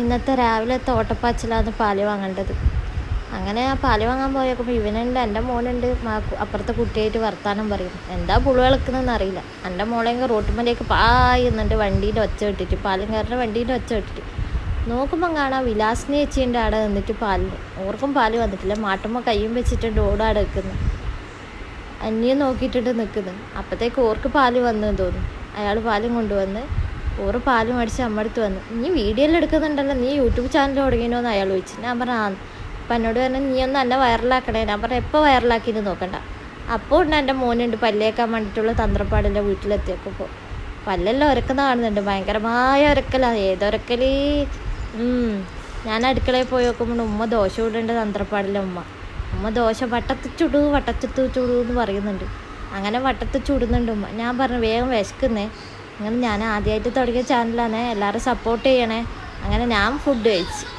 ഇന്നത്തെ രാവിലെ തോട്ടപ്പാച്ചിലാണ് പാൽ വാങ്ങേണ്ടത്. അങ്ങനെ ആ പാൽ വാങ്ങാൻ പോയപ്പോൾ ഇവനുണ്ട് എന്റെ മോനുണ്ട് അപ്പുറത്തെ കുട്ടിയായിട്ട് വർത്താനം പറയും. എന്താ പുളു വിളക്കുന്നതെന്ന് അറിയില്ല. എന്റെ മോളെങ്കിൽ റോട്ടുമലേക്ക് പായുന്നുണ്ട് വണ്ടീന്റെ ഒച്ച ഇട്ടിട്ട് പാലുംകാരന്റെ വണ്ടീന്റെ ഒച്ച വിട്ടിട്ട്. നോക്കുമ്പം കാണാം വിലാസിനി ചേച്ചീന്റെ അവിടെ നിന്നിട്ട് പാലിന് ഓർക്കും പാൽ വന്നിട്ടില്ല. മാട്ടുമ്പോൾ കയ്യും വെച്ചിട്ടുണ്ട് ഓടാടെ നിൽക്കുന്നു. അന്യം നോക്കിയിട്ടുണ്ട് നിൽക്കുന്നത് അപ്പോഴത്തേക്ക് ഓർക്ക് പാൽ വന്നു തോന്നുന്നു. അയാൾ പാലും കൊണ്ടുവന്ന് ഓറ് പാൽ മേടിച്ച് അമ്മടുത്ത് വന്നു. നീ വീഡിയോയിൽ എടുക്കുന്നുണ്ടല്ലോ. നീ യൂട്യൂബ് ചാനൽ തുടങ്ങിയോ എന്ന് അയാൾ ചോദിച്ചു. ഞാൻ പറഞ്ഞു ആ അപ്പം എന്നോട് പറഞ്ഞു നീ ഒന്ന് എന്നെ വൈറലാക്കണേ ഞാൻ പറഞ്ഞു എപ്പോൾ വൈറലാക്കിയത് നോക്കണ്ട. അപ്പോൾ ഉണ്ട് എന്റെ മോനുണ്ട് പല്ലേക്കാൻ വേണ്ടിയിട്ടുള്ള തന്ത്രപ്പാടിന്റെ വീട്ടിലെത്തിയപ്പോൾ പല്ലെല്ലാം ഒരക്കുന്ന കാണുന്നുണ്ട്. ഭയങ്കരമായ ഒരക്കലാണ് ഏതൊരക്കൽ ഉം. ഞാൻ അടുക്കളയിൽ പോയി നോക്കുമ്പോൾ ഉമ്മ ദോശ ഇടേണ്ട തന്ത്രപ്പാടില്ല ഉമ്മ. ഉമ്മ ദോശ വട്ടത്ത് ചുടു വട്ടത്ത് ചുടു എന്ന് പറയുന്നുണ്ട്. അങ്ങനെ വട്ടത്ത് ചുടുന്നുണ്ട് ഉമ്മ. ഞാൻ പറഞ്ഞു വേഗം വിശക്കുന്നേ. അങ്ങനെ ഞാൻ ആദ്യമായിട്ട് തുടങ്ങിയ ചാനലാണ് എല്ലാവരും സപ്പോർട്ട് ചെയ്യണേ. അങ്ങനെ ഞാൻ ഫുഡ് കഴിച്ചു.